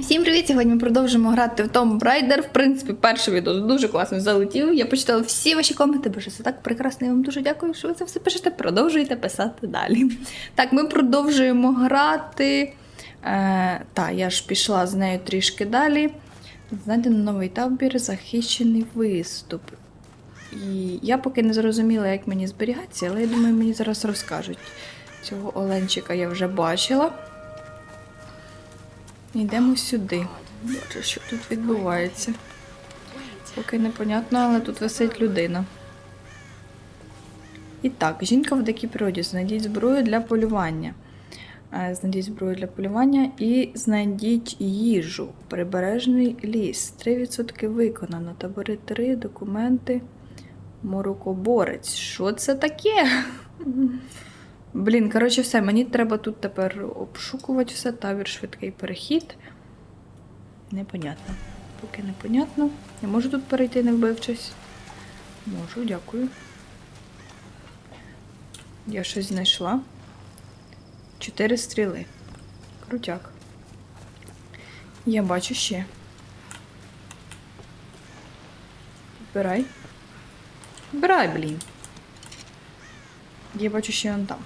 Всім привіт! Сьогодні ми продовжуємо грати в Tomb Raider. В принципі, перший відео дуже класно залетів. Я почитала всі ваші коменти, боже, це так прекрасно. Я вам дуже дякую, що ви це все пишете. Продовжуйте писати далі. Так, ми продовжуємо грати. Е, та, я ж пішла з нею трішки далі. Знайдено новий табір, захищений виступ. І я поки не зрозуміла, як мені зберігатися, але я думаю, мені зараз розкажуть. Цього Оленчика я вже бачила. Йдемо сюди. Боже, що тут відбувається? Поки непонятно, але тут висить людина. І так, жінка в дикій природі. Знайдіть зброю для полювання. Е, Знайдіть зброю для полювання і знайдіть їжу. Прибережний ліс. 3% виконано. Табори 3, документи. Морокоборець. Що це таке? Блін, коротше, все, мені треба тут тепер обшукувати все, табір, швидкий перехід. Непонятно. Поки непонятно. Я можу тут перейти, не вбивчись? Можу, дякую. Я щось знайшла. Чотири стріли. Крутяк. Я бачу ще. Вбирай. Вбирай, блін. Я бачу ще он там.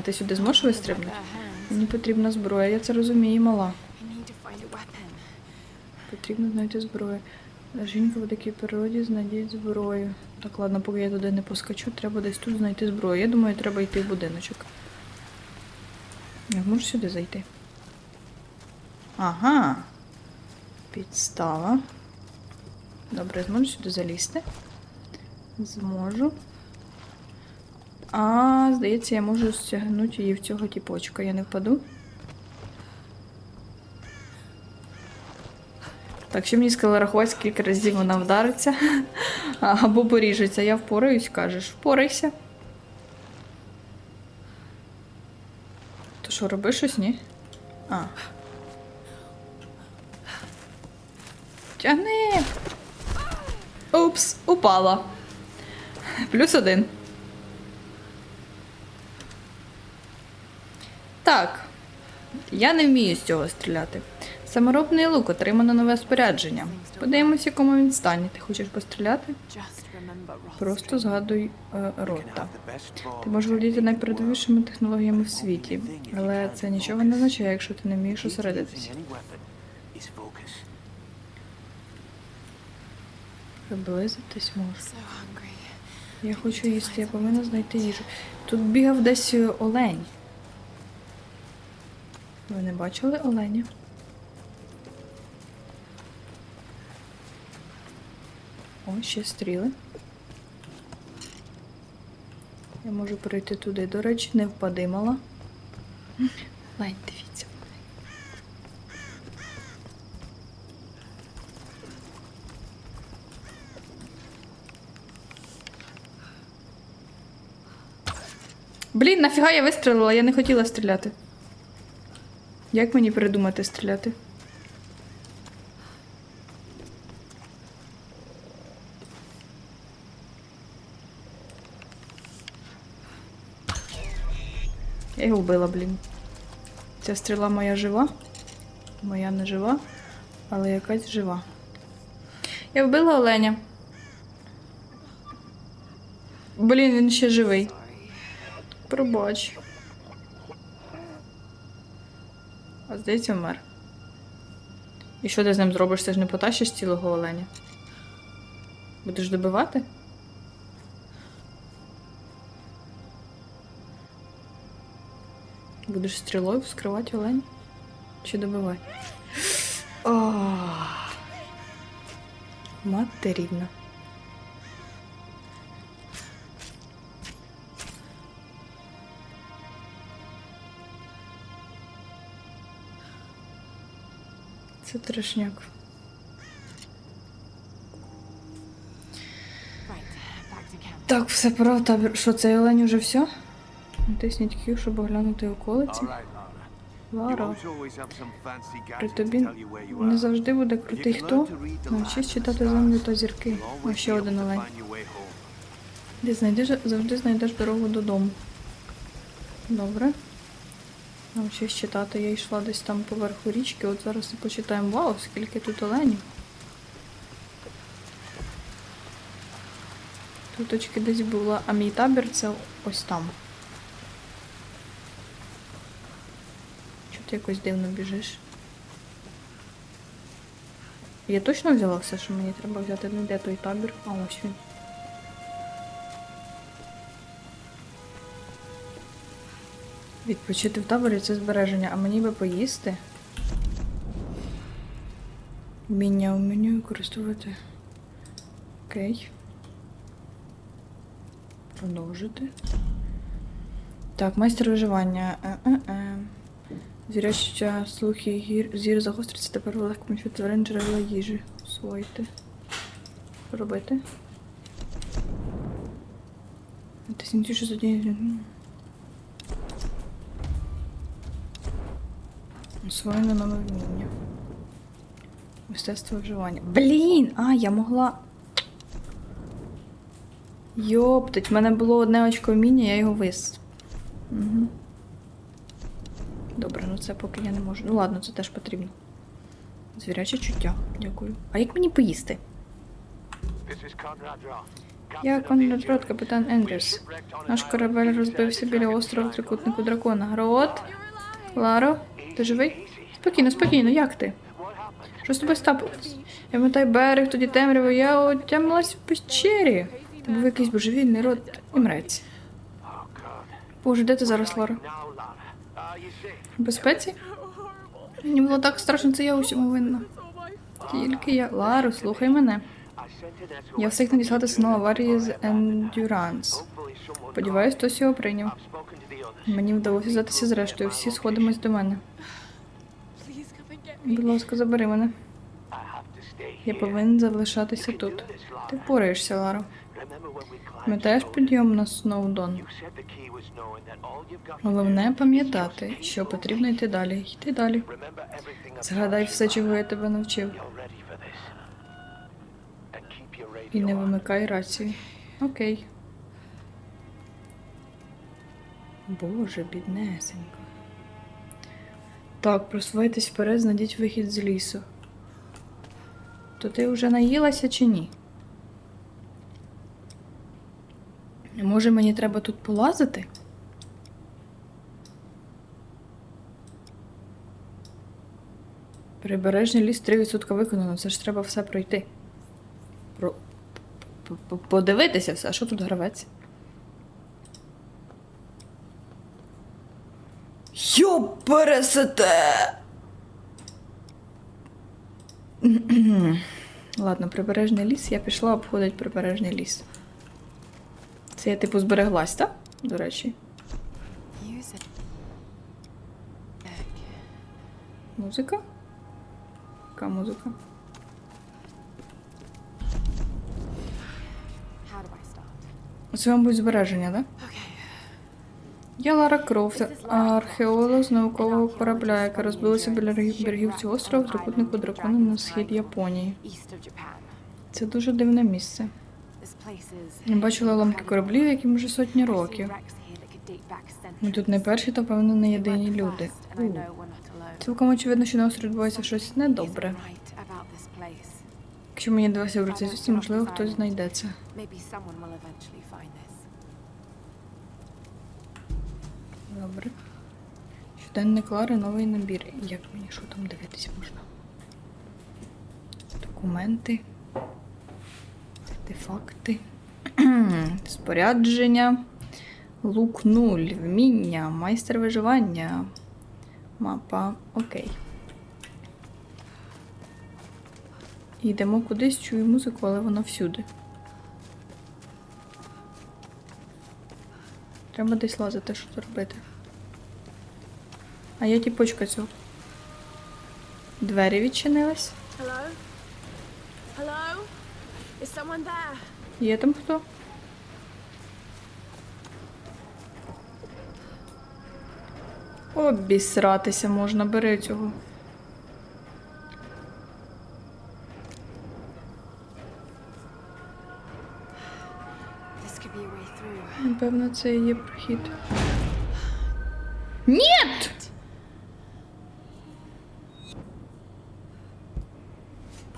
А ти сюди зможеш вистрибнути? Мені потрібна зброя, я це розумію, мала. Потрібно знайти зброю. Жінка в такій природі знайдіть зброю. Так, ладно, поки я туди не поскочу, треба десь тут знайти зброю. Я думаю, треба йти в будиночок. Я можу сюди зайти. Ага. Підстава. Добре, зможу сюди залізти. Зможу. А, здається, я можу стягнути її в цього тіпочка. Я не впаду. Так, що мені сказали рахувати, скільки разів вона вдариться або поріжеться. Я впораюсь, кажеш, впорайся. То що, роби щось, ні? А. Тягни! Упс, упала. Плюс один. Так. Я не вмію з цього стріляти. Саморобний лук отримано нове спорядження. Подивимось, в якому він стані. Ти хочеш постріляти? Просто згадуй е, рота. Ти можеш володіти найпередовішими технологіями в світі, але це нічого не означає, якщо ти не вмієш зосередитися. Приблизитись можу. Я хочу їсти, я повинна знайти їжу. Тут бігав десь е, олень. Ви не бачили оленя? О, ще стріли. Я можу перейти туди. До речі, не впади мала. Лень, дивіться. Блін, нафіга я вистрілила, я не хотіла стріляти. Як мені придумати стріляти? Я його вбила, блін. Ця стріла моя жива. Моя не жива, але якась жива. Я вбила оленя. Блін, він ще живий. Пробач. А здається, вмер. І що ти з ним зробиш? Ти ж не потащиш цілого оленя? Будеш добивати? Будеш стрілою вскривати олень? Чи добивати? Мати рідна. Це трешняк. Так, все пора табір. Що, цей олень уже все? Натисніть Q, щоб оглянути околиці. Лара, при тобі не завжди буде крутий хто. Навчись читати землю та зірки. Ось ще один олень. Ти знайдеш, завжди знайдеш дорогу додому. Добре. Нам щось читати, я йшла десь там поверху річки, от зараз і почитаємо. Вау, скільки тут оленів. Туточки десь була, а мій табір це ось там. Чого ти якось дивно біжиш? Я точно взяла все, що мені треба взяти. Ну де той табір? А ось він. Відпочити в таборі це збереження, а мені би поїсти. Вміння у меню використовувати. Окей. Продовжити. Так, майстер виживання. Е-е-е. Зіряща слухи гір, зір загостриться, тепер ви легко помічати тварин джерела їжі. Освоїти. Робити? Натисніть, що задіє. Освоєно нове вміння. Мистецтво вживання. Блін! А, я могла. Йоптать, в мене було одне очко вміння, я його вис. Угу. Добре, ну це поки я не можу. Ну ладно, це теж потрібно. Звіряче чуття, дякую. А як мені поїсти? Я Конрад Рот, капітан Енгріс. Наш корабель розбився біля острова трикутнику дракона. Рот? Ларо? Ти живий? Спокійно, спокійно, як ти? Що з тобою сталося? Я пам'ятаю берег, тоді темрява, я отямилась в печері. Це був якийсь божевільний рот і мрець. Боже, де ти зараз, Лара? В безпеці? Мені було так страшно, це я усьому винна. Тільки я. Ларо, слухай мене. Я встиг надіслати сигнал аварії з Endurance. Сподіваюсь, хтось його прийняв. Мені вдалося взятися зрештою, всі сходимось до мене. Будь ласка, забери мене. Я повинен залишатися тут. Ти впораєшся, Ларо. Пам'ятаєш підйом на Сноудон? Головне пам'ятати, що потрібно йти далі. Йти далі. Згадай все, чого я тебе навчив. І не вимикай рацію. Окей. Боже, біднесенько. Так, просувайтесь вперед, знайдіть вихід з лісу. То ти вже наїлася чи ні? Може, мені треба тут полазити? Прибережний ліс 3% виконано, це ж треба все пройти. Про... Подивитися все, що тут гравець? Йопересете! Ладно, прибережний ліс, я пішла обходити прибережний ліс. Це я типу збереглась, так? До речі. Музика? Яка музика? Це, мабуть, збереження, так? Okay. Я Лара Крофт, археолог з наукового корабля, яка розбилася біля берегів цього острова в трикутнику дракона на схід Японії. Це дуже дивне місце. Я бачила ламки кораблів, яким вже сотні років. Ми тут не перші, та певно не єдині люди. У. Цілком очевидно, що на острові відбувається щось недобре. Якщо мені довелося в цій можливо, хтось знайдеться. Добре. Щоденник Лари, новий набір. Як мені що там дивитися можна? Документи. Артефакти. Спорядження. Лук 0. Вміння. Майстер виживання. Мапа. Окей. Йдемо кудись, чую музику, але вона всюди. Треба десь лазити, що тут робити. А я тіпочка цього. Двері відчинились. Hello? Hello? Is someone there? Є там хто? Обісратися можна, бери цього. Напевно, це і є прохід. Ні!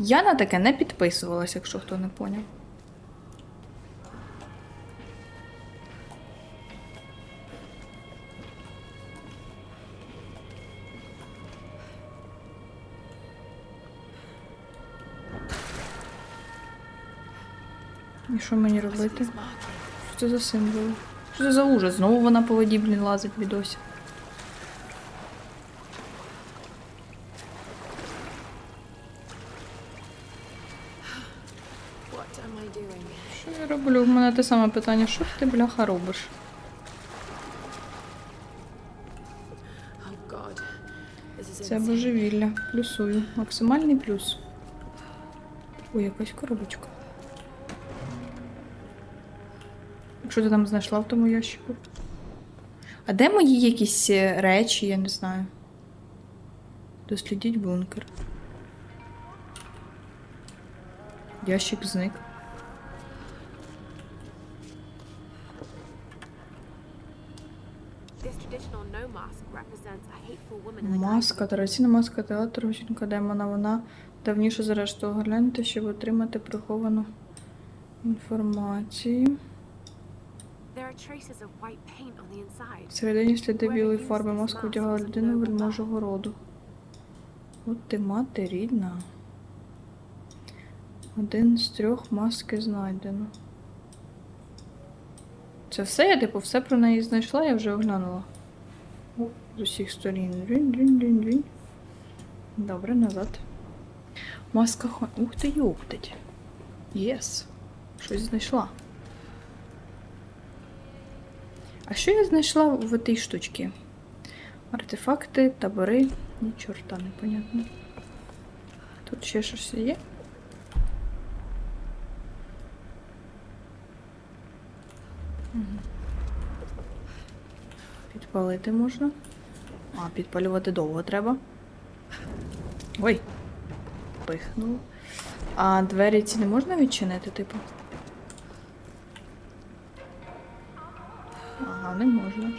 Я на таке не підписувалась, якщо хто не поняв. І що мені робити? Що це за символи? Що це за ужас? Знову вона по воді, блін, лазить відосі. Мене те саме питання. Що ти, бляха, робиш? Це божевілля. Плюсую. Максимальний плюс. Ой, якась коробочка. Що ти там знайшла в тому ящику? А де мої якісь е, речі, я не знаю. Дослідіть бункер. Ящик зник. Маска, традиційна маска театру, жінка демона. Вона давніше зрештою гляньте, щоб отримати приховану інформацію. Всередині сліди білої фарби маску одягала людину вельможого роду. От ти мати рідна. Один з трьох маски знайдено. Це все? Я типу все про неї знайшла, я вже оглянула. З усіх сторін. Дзюнь-дзюнь-дзюнь-дзюнь. Добре, назад. Маска хон. Ух ти, юптить. Єс. Щось знайшла. А що я знайшла в тій штучці? Артефакти, табори. Ні, чорта, непонятно. Тут ще щось є. Мгм. Підпалити можна. А, підпалювати довго треба. Ой. Пихнув. А двері ці не можна відчинити, типу? Ага, не можна.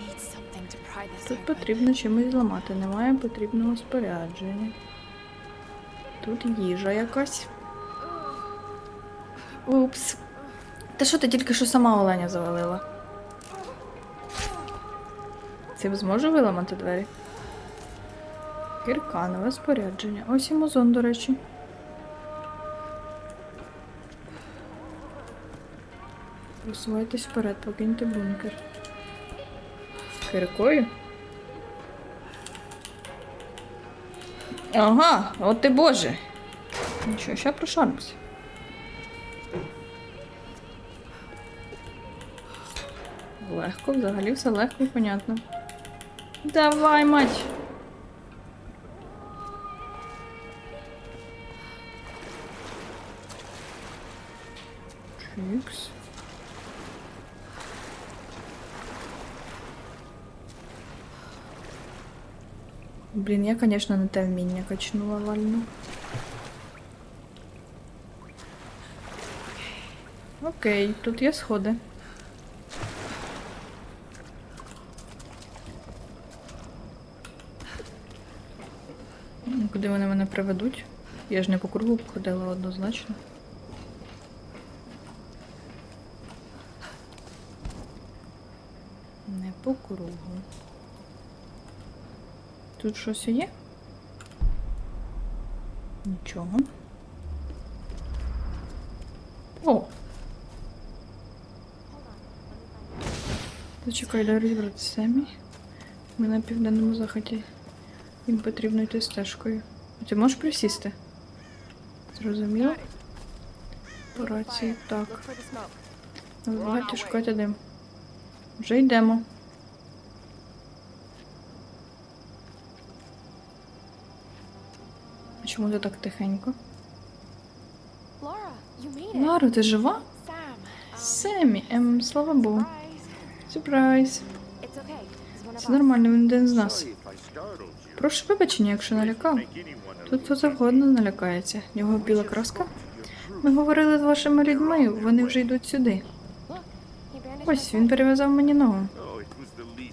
Тут потрібно чимось зламати, немає потрібного спорядження. Тут їжа якась. Упс. Та що ти тільки що сама оленя завалила? Цим зможу виламати двері? Кірка, нове спорядження. Ось і музон, до речі. Просувайтесь вперед, покиньте бункер. Киркою? Ага, от ти боже. Нічого, ще прошаримося. Легко, взагалі все легко і понятно. Давай, мать. Блін, я, звісно, не те вміння качнула вально. Окей, тут є сходи. Куди вони мене приведуть? Я ж не по кругу ходила однозначно. Не по кругу. Тут щось є? Нічого. О! Зачекай, дай розібратися самі. Ми на південному заході. Їм потрібно йти стежкою. А ти можеш присісти? Зрозуміло? По рації, так. Намагайте шукати дим. Вже йдемо. Чому ти так тихенько? Лара, ти жива? Um, Семі, ем, слава Богу. Сюрприз. Це нормально, він один з нас. Прошу вибачення, якщо налякав. Тут хто завгодно налякається. Його біла краска? Ми говорили з вашими людьми, вони вже йдуть сюди. Ось він перев'язав мені ногу. Oh,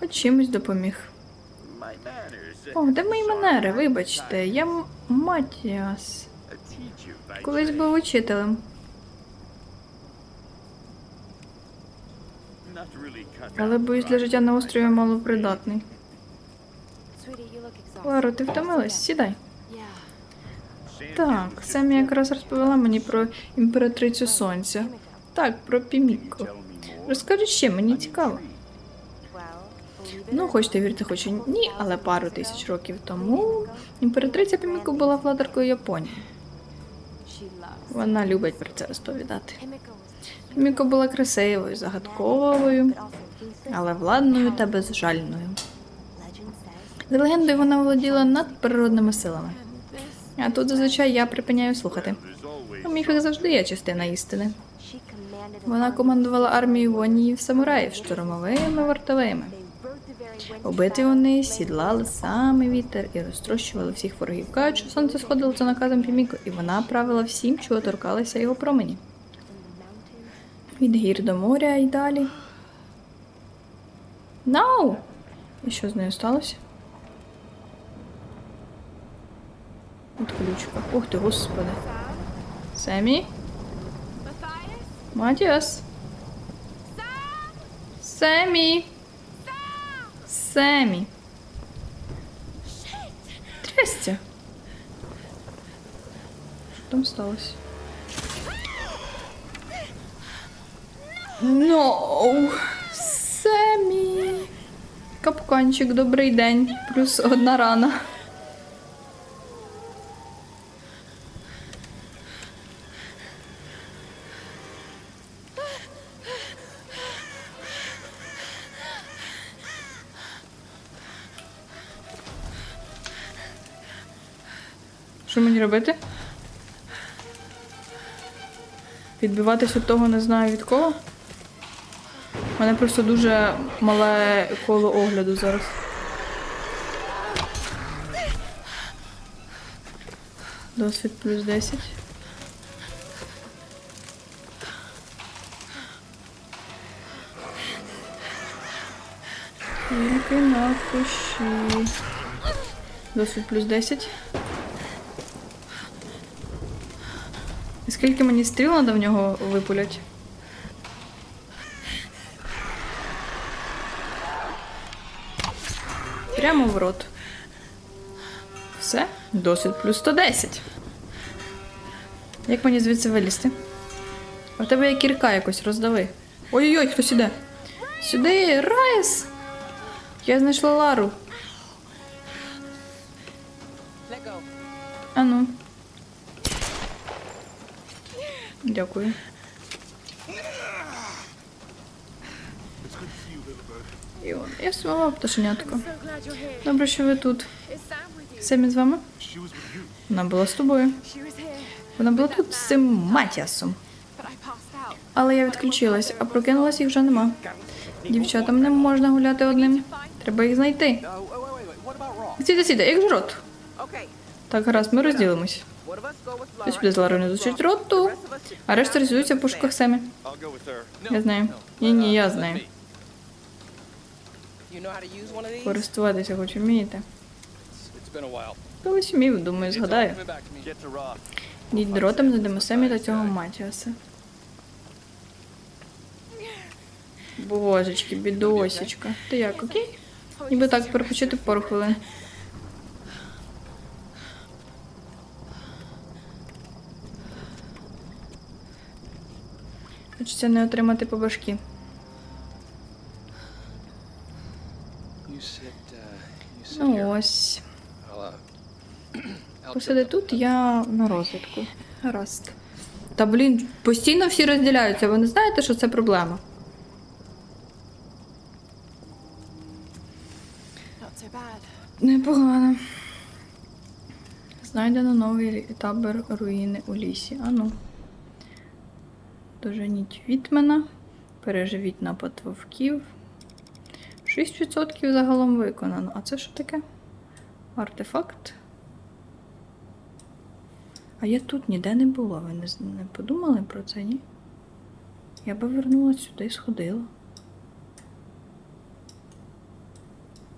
Хоч чимось допоміг. О, де мої манери? Вибачте, я М- Матіас. Колись був учителем. Але боюсь, для життя на острові малопридатний. Sweetie, you. Ларо, ти втомилась? Сідай. Так, Семі якраз розповіла мені про імператрицю сонця. Так, про more? Розкажи ще, мені цікаво. Ну, хочете вірте, хоч і ні, але пару тисяч років тому імператриця Піміко була владаркою Японії. Вона любить про це розповідати. Піміко була красивою, загадковою, але владною та безжальною. За легендою, вона володіла надприродними силами. А тут зазвичай я припиняю слухати. У міфах завжди є частина істини. Вона командувала армією воїнів самураїв штурмовими вартовими. У битві вони сідлали саме вітер і розтрощували всіх ворогів. Кажуть, що сонце сходило за наказом Піміко, і вона правила всім, чого торкалися його промені. Від гір до моря і далі. Нау! І що з нею сталося? Отключка. Ух ти, господи. Семі? Матіас? Семі? Семі? Трястя. Що там сталося? Ноу! Семі! Капканчик, добрий день. Плюс одна рана. Що мені робити? Відбиватись від того не знаю від кого. У мене просто дуже мале коло огляду зараз. Досвід плюс 10. Тільки на кущі. Досвід плюс 10. Скільки мені стріл треба в нього випулять? Прямо в рот. Все, досвід плюс 110. Як мені звідси вилізти? В тебе є кірка якось роздави. Ой-ой-ой, хтось іде. Сюди, Райс! Я знайшла Лару. А ну. Дякую. І он, я свого пташенятко. Добре, що ви тут. Семі з вами? Вона була з тобою. Вона була тут з цим Матіасом. Але я відключилась, а прокинулась їх вже нема. Дівчатам не можна гуляти одним. Треба їх знайти. Сіда, сіда, як рот. Так, гаразд, ми розділимось. Хтось піде з Ларою не зустрічить роту, а решта розвідуться в пошуках Семі. Я знаю. Ні, ні, я знаю. Користуватися хоч вмієте. Колись вмів, думаю, згадаю. Діть дротом знайдемо Семі та цього Матіаса. Божечки, бідосічка. Ти як, окей? Ніби так перепочити пару хвилин. Хочеться не отримати по башки. Uh, Ну ось. Посиди тут, я на розвідку. Гаразд. Та блін, постійно всі розділяються. Ви не знаєте, що це проблема? Непогано. Знайдено новий табір руїни у лісі. Ану. Доженіть Вітмена. Переживіть напад вовків. 6% загалом виконано. А це що таке? Артефакт. А я тут ніде не була. Ви не, не подумали про це, ні? Я би вернулася сюди і сходила.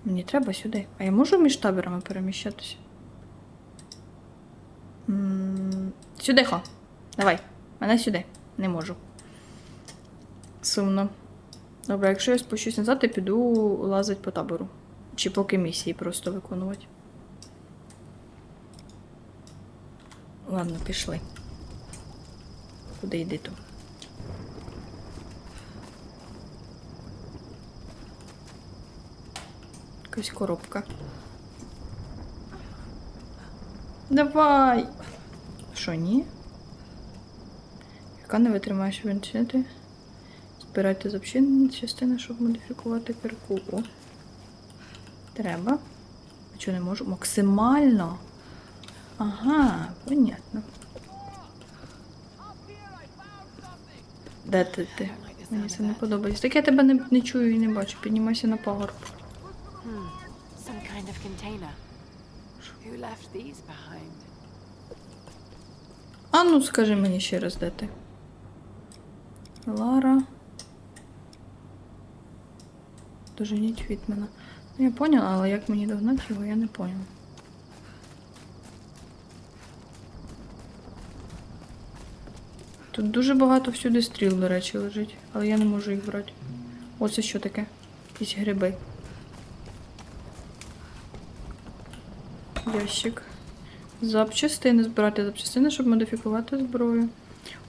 Мені треба сюди. А я можу між таборами переміщатися? М, Сюди хо. Давай. Мене сюди. Не можу. Сумно. Добре, якщо я спущусь назад, я піду лазить по табору. Чи поки місії просто виконувати. Ладно, пішли. Куди йди то? Якась коробка. Давай! Що, ні? Яка не витримає, щоб? Збирайте з общини частини, щоб модифікувати. О. Треба. А чого не можу? Максимально. Ага, понятно. Де ти ти? Мені це не подобається. Так я тебе не, не чую і не бачу. Піднімайся на пагорб. Hmm. А ну скажи мені ще раз, де ти? Лара. Доженіть від мене. Ну, я поняла, але як мені догнати його, я не поняла. Тут дуже багато всюди стріл, до речі, лежить, але я не можу їх брати. Оце що таке? Якісь гриби. Ящик. Запчастини збирати запчастини, щоб модифікувати зброю.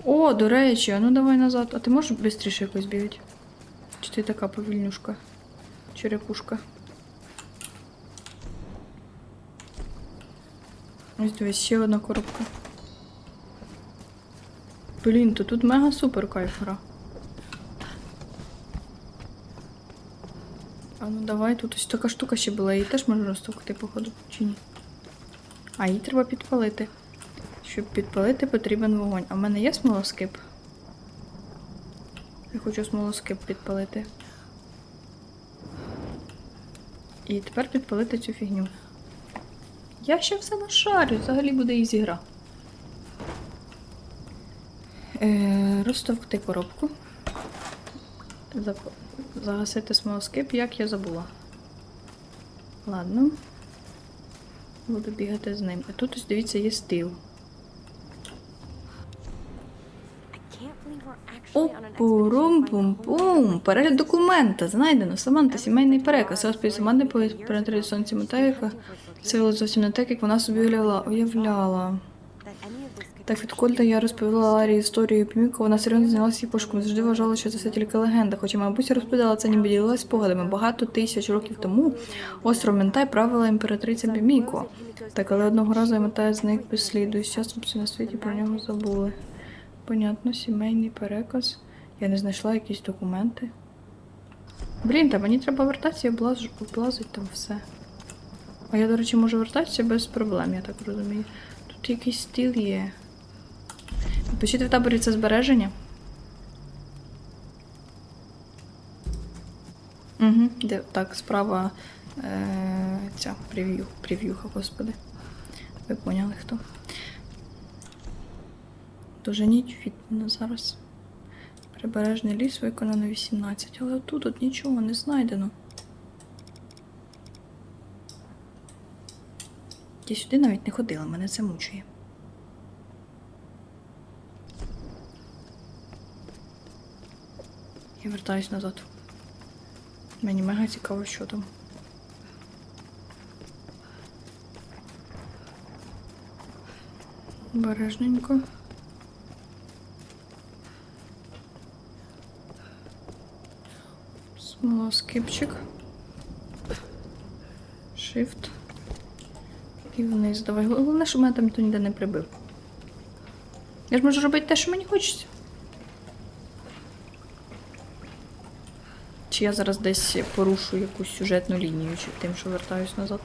О, до речі, а ну давай назад. А ти можеш швидше якось бігати? Чи ти така повільнюшка? Черепушка. Ось дивись, ще одна коробка. Блін, то тут мега супер кайф гра. А ну давай, тут ось така штука ще була, її теж можна розтовкти, походу, чи ні? А її треба підпалити. Щоб підпалити, потрібен вогонь. А в мене є смолоскип? Я хочу смолоскип підпалити. І тепер підпалити цю фігню. Я ще все нашарю, взагалі буде ізі гра. Е, розтовкти коробку. Зап- Загасити смолоскип, як я забула. Ладно. Буду бігати з ним. А тут ось дивіться, є стил. Опурум-пум-пум. Перегляд документа. Знайдено. Саманта, сімейний переказ. Розповідь Саманти по сонці Матейка. Це було зовсім не так, як вона собі уявляла. Так відколи я розповіла Ларі історію Піміко, вона серйозно знялася її пошуком. Завжди вважала, що це все тільки легенда. Хоча, мабуть, розповідала це, ніби ділилась спогадами. Багато тисяч років тому остров Ментай правила імператриця Біміко. Так, але одного разу Ментай зник без сліду. І з часом всі на світі про нього забули. Понятно, сімейний переказ. Я не знайшла якісь документи. Блін, та мені треба вертатися і облаз... облазить там все. А я, до речі, можу вертатися без проблем, я так розумію. Тут якийсь стіл є. Пишіть в таборі це збереження. Угу, де, так, справа е, ця прев'ю, прев'юха, господи. Ви поняли хто. Доженіть від мене зараз. Прибережний ліс виконано 18, але тут от нічого не знайдено. Я сюди навіть не ходила, мене це мучує. Я вертаюсь назад. Мені мега цікаво, що там. Бережненько. Смолоскипчик. Shift. І вниз давай. Головне, щоб мене там ніхто ніде не прибив. Я ж можу робити те, що мені хочеться. Чи я зараз десь порушу якусь сюжетну лінію, чи тим, що вертаюсь назад.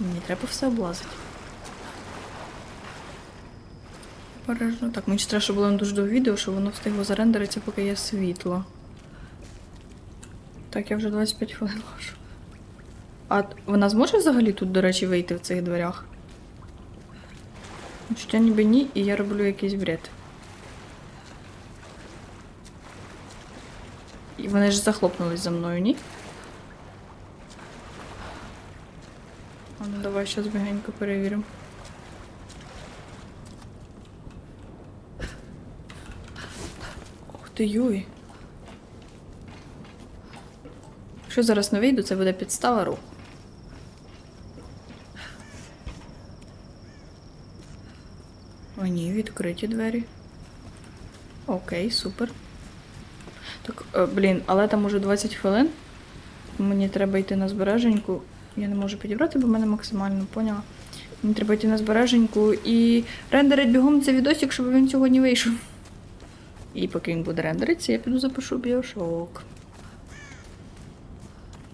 Мені треба все облазити. Обережно. Так, мені ж треба, щоб було дуже до відео, щоб воно встигло зарендеритися, поки є світло. Так, я вже 25 хвилин ложу. А вона зможе взагалі тут, до речі, вийти в цих дверях? Чуття ніби ні, і я роблю якийсь бред. І вони ж захлопнулись за мною, ні? А ну давай щас бігенько перевіримо. Ух ти, юй! Якщо зараз не вийду, це буде підстава руху. О, ні, відкриті двері. Окей, супер. Так, е, блін, але там уже 20 хвилин. Мені треба йти на збереженьку. Я не можу підібрати, бо мене максимально поняла. Мені треба йти на збереженьку і рендерить бігом цей відосик, щоб він сьогодні вийшов. І поки він буде рендеритися, я піду запишу біошок.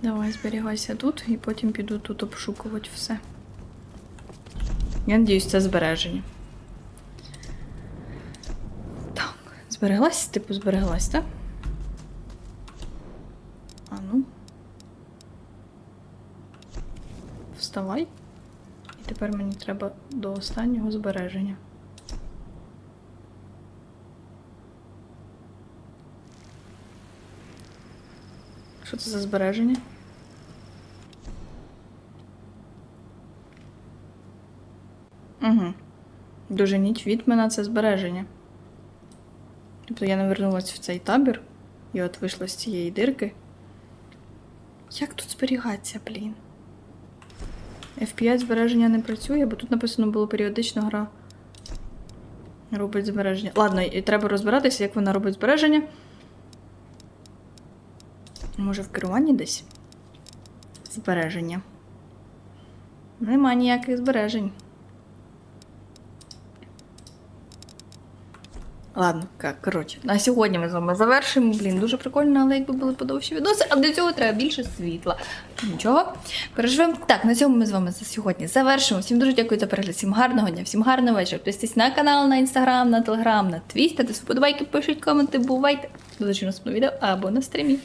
Давай, зберігайся тут і потім піду тут обшукувати все. Я надіюсь, це збереження. Так, збереглась? Типу, збереглась, так? А ну. Вставай. І тепер мені треба до останнього збереження. Що це за збереження? Угу. Доженіть мене це збереження. Тобто я не вернулась в цей табір і от вийшла з цієї дирки. Як тут зберігатися, блін? F5 збереження не працює, бо тут написано було періодично гра. Робить збереження. Ладно, і треба розбиратися, як вона робить збереження. Може, в керуванні десь? Збереження. Нема ніяких збережень. Ладно, ка- коротше, на сьогодні ми з вами завершимо. Блін, дуже прикольно, але якби були подовші відоси, а для цього треба більше світла. Нічого. Переживемо. Так, на цьому ми з вами за сьогодні завершимо. Всім дуже дякую за перегляд. Всім гарного дня, всім гарного вечора. Підписуйтесь на канал, на інстаграм, на телеграм, на твіста ставте вподобайки, пишіть коменти, бувайте. До зустрічі в наступному відео або на стрімі.